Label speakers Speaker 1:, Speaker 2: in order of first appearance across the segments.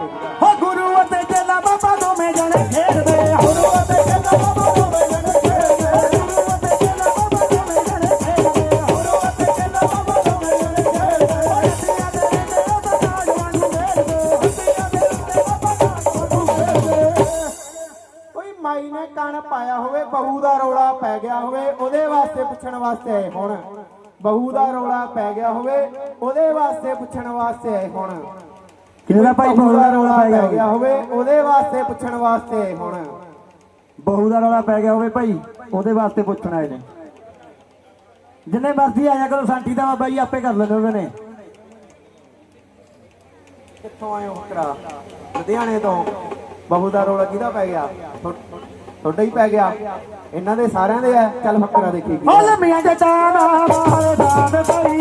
Speaker 1: ਹੋ ਗੁਰੂ ਅਤੇ ਚੇਲਾ ਬਾਬਾ ਦੋਵੇਂ ਜਣੇ ਖੇਡਦੇ ਗੁਰੂ ਅਤੇ ਚੇਲਾ ਬਾਬਾ ਦੋਵੇਂ ਜਣੇ ਖੇਡਦੇ ਗੁਰੂ ਅਤੇ ਚੇਲਾ ਬਾਬਾ ਦੋਵੇਂ ਜਣੇ ਖੇਡਦੇ ਗੁਰੂ ਅਤੇ ਚੇਲਾ ਬਾਬਾ ਦੋਵੇਂ ਜਣੇ ਖੇਡਦੇ ਹੱਥੀਆਂ ਦੇ ਰਹਿੰਦੇ ਉਹਦਾ ਨਾੜੂਆਂ ਨੂੰ ਵੇਖਦੇ ਹੱਥੀਆਂ ਦੇ ਰਹਿੰਦੇ ਬਾਬਾ ਨਾੜੂਆਂ ਨੂੰ ਵੇਖਦੇ
Speaker 2: ਕੋਈ ਮਾਈ ਨੇ ਕਣ ਪਾਇਆ ਹੋਵੇ, ਬਹੂ ਦਾ ਰੌਲਾ ਪੈ ਗਿਆ ਹੋਵੇ, ਉਹਦੇ ਵਾਸਤੇ ਪੁੱਛਣ ਵਾਸਤੇ ਆਏ ਹੁਣ। ਬਹੂ ਦਾ ਰੌਲਾ ਪੈ ਗਿਆ ਹੋਵੇ, ਉਹਦੇ ਵਾਸਤੇ ਪੁੱਛਣ ਵਾਸਤੇ ਆਏ ਹੁਣ।
Speaker 1: ਕਿਹਦਾ ਭਾਈ
Speaker 2: ਬਹੂ ਦਾ ਰੌਲਾ ਪੈ ਗਿਆ ਹੋਵੇ? ਉਹਦੇ ਵਾਸਤੇ ਪੁੱਛਣ ਵਾਸਤੇ ਹੁਣ।
Speaker 1: ਬਹੂ ਦਾ ਰੌਲਾ ਪੈ ਗਿਆ ਹੋਵੇ ਭਾਈ ਉਹਦੇ ਵਾਸਤੇ ਪੁੱਛਣ ਆਏ ਨੇ ਜਿੰਨੇ ਮਰਜ਼ੀ ਆਇਆ ਕਰੋ ਸਾਂਟੀ ਦਾ ਬਾਬਾ ਜੀ ਆਪੇ ਕਰ ਲੈਂਦੇ ਉਹਦੇ ਨੇ।
Speaker 2: ਕਿੱਥੋਂ ਆਏ ਹੋ ਲੁਧਿਆਣੇ ਤੋਂ। ਬਹੂ ਦਾ ਰੌਲਾ ਕਿਹਦਾ ਪੈ ਗਿਆ? ਤੁਹਾ- ਤੁਹਾਡਾ ਹੀ ਪੈ ਗਿਆ। ਇਹਨਾਂ ਦੇ ਸਾਰਿਆਂ ਦੇ ਆ। ਚੱਲ ਬੱਕਰਾ ਦੇਖੀ ਕੀ
Speaker 1: ਹੋ ਲੰਮੀਆਂ ਦਾ ਮਾਰ ਦਾਦ ਭਈਆ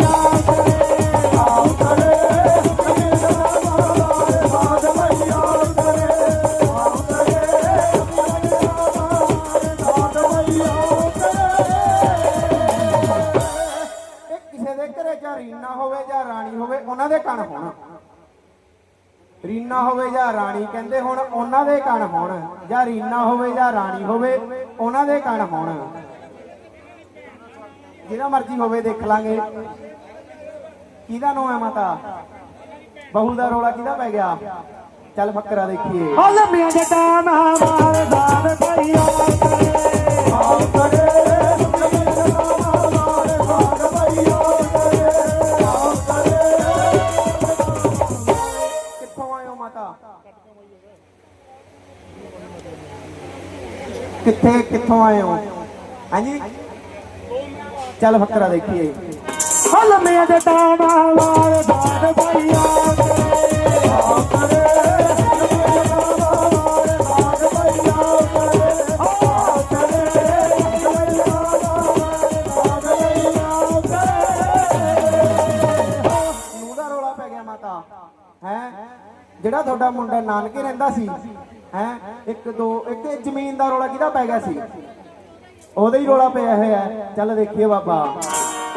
Speaker 2: ਰੀਨਾ ਹੋਵੇ ਜਾਂ ਰਾਣੀ ਹੋਵੇ ਉਹਨਾਂ ਦੇ ਕਣ ਹੋਣ। ਰੀਨਾ ਹੋਵੇ ਜਾਂ ਰਾਣੀ ਕਹਿੰਦੇ ਹੁਣ ਉਹਨਾਂ ਦੇ ਕਣ ਹੋਣ। ਜਾਂ ਰੀਨਾ ਹੋਵੇ ਜਾਂ ਰਾਣੀ ਹੋਵੇ ਉਹਨਾਂ ਦੇ ਕਣ ਹੋਣ। ਜਿਹਦਾ ਮਰਜ਼ੀ ਹੋਵੇ ਦੇਖ ਲਾਂਗੇ। ਕਿਹਦਾ ਨਾਮ ਹੈ ਮਾਤਾ? ਬਹੂ ਦਾ ਰੋਲਾ ਕਿਹਦਾ ਪੈ ਗਿਆ? ਚੱਲ ਬੱਕਰਾ ਦੇਖੀਏ।
Speaker 1: ਹੋ ਲੰਮੀਆਂ ਜਟਾਂ ਦਾ ਮਾਰ ਦਾਦ ਭਈਆ ਕਰੇ। ਆਉ ਕਰੇ।
Speaker 2: ਕਿੱਥੇ ਕਿੱਥੋਂ ਆਏ ਹੋ? ਹਾਂਜੀ? ਚੱਲ ਬੱਕਰਾ ਦੇਖੀਏ।
Speaker 1: ਹੋ ਲੰਮੀਆਂ ਜਟਾਂ ਦਾ। ਭਈਆ
Speaker 2: ਪੈ ਗਿਆ ਮਾਤਾ। ਹੈ? ਜਿਹੜਾ ਤੁਹਾਡਾ ਮੁੰਡਾ ਨਾਨਕੇ ਰਹਿੰਦਾ ਸੀ ਹੈ? ਇੱਕ ਦੋ, ਇੱਕ ਇਹ ਜ਼ਮੀਨ ਦਾ ਰੋਲਾ ਕਿਹਦਾ ਪੈ ਗਿਆ ਸੀ? ਉਹਦਾ ਹੀ ਰੋਲਾ ਪਿਆ ਹੋਇਆ ਚੱਲ ਦੇਖੀਏ ਬਾਬਾ।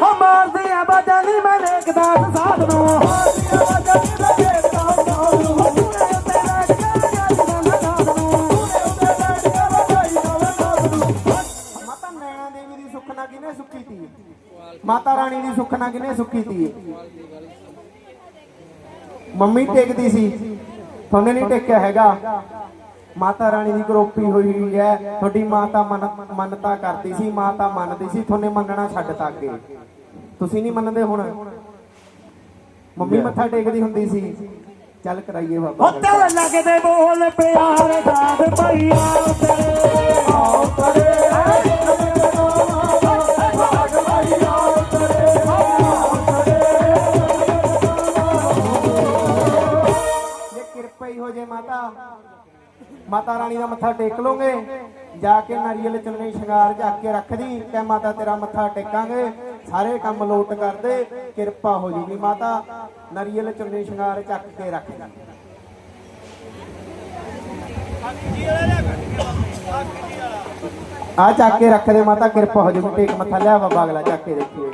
Speaker 1: ਹੋ ਮਾਰਦੇ ਆ ਬਾਜਾਂ ਨੀ। ਮੈਂ ਦੇਖਦਾ ਸਾਧ ਨੂੰ। ਮਾਰਦੇ ਆ ਬਾਜਾਂ ਨੀ ਮੈਂ ਦੇਖਦਾ ਸਾਧ ਨੂੰ।
Speaker 2: ਮਾਤਾ ਨੈਣਾ ਦੇਵੀ ਦੀ ਸੁਖਨਾ ਕਿਨੇ ਸੁੱਕੀ ਤੀ? ਮਾਤਾ ਰਾਣੀ ਦੀ ਸੁਖਨਾ ਕਿਨੇ ਸੁੱਕੀ ਤੀ? ਮੰਮੀ ਟੇਕਦੀ ਸੀ। ਤੁਹਾਨੂੰ ਨਹੀਂ ਟੇਕਿਆ ਹੈਗਾ। ਮਾਤਾ ਰਾਣੀ ਦੀ ਕਰੋਪੀ ਹੋਈ ਹੋਈ ਹੈ। ਤੁਹਾਡੀ ਮਾਤਾ ਮਨ ਮੰਨਤਾ ਕਰਦੀ ਸੀ ਮਾਤਾ ਮੰਨਦੀ ਸੀ ਤੁਹਾਨੇ ਮੰਨਣਾ ਛੱਡਤਾ ਅੱਗੇ। ਤੁਸੀਂ ਨਹੀਂ ਮੰਨਦੇ ਹੁਣ? ਮੰਮੀ ਮੱਥਾ ਟੇਕਦੀ ਹੁੰਦੀ ਸੀ। ਚੱਲ ਕਰਾਈਏ ਬਾਬਾ।
Speaker 1: ਤੇਰੇ ਲੱਗਦੇ ਬੋਲ ਪਿਆਰ ਦਾਦ ਭਈਆ ਤੇਰੇ। ਆਓ ਕਰੇ
Speaker 2: ਮਾਤਾ ਰਾਣੀ ਦਾ ਮੱਥਾ ਟੇਕ ਲੋਗੇ ਜਾ ਕੇ ਨਾਰੀਅਲ ਚੁੰਨੀ, ਸ਼ਿੰਗਾਰ ਚੱਕ ਕੇ ਰੱਖ ਦੀ ਤੇ ਮਾਤਾ ਤੇਰਾ ਮੱਥਾ ਟੇਕਾਂਗੇ। ਸਾਰੇ ਕੰਮ ਲੋਟ ਕਰ ਕਿਰਪਾ ਹੋ ਜੂਗੀ ਮਾਤਾ। ਨਾਰੀਅਲ ਚੁੰਨੀ, ਸ਼ਿੰਗਾਰ ਚੱਕ ਕੇ ਰੱਖ ਦੀ। ਆ ਚੱਕ ਕੇ ਰੱਖ ਦੇ ਮਾਤਾ, ਕਿਰਪਾ ਹੋ ਜੂਗੀ। ਟੇਕ ਮੱਥਾ, ਲਿਆ ਬਾਬਾ ਅਗਲਾ, ਚੱਕ ਕੇ ਦੇਖੀਏ।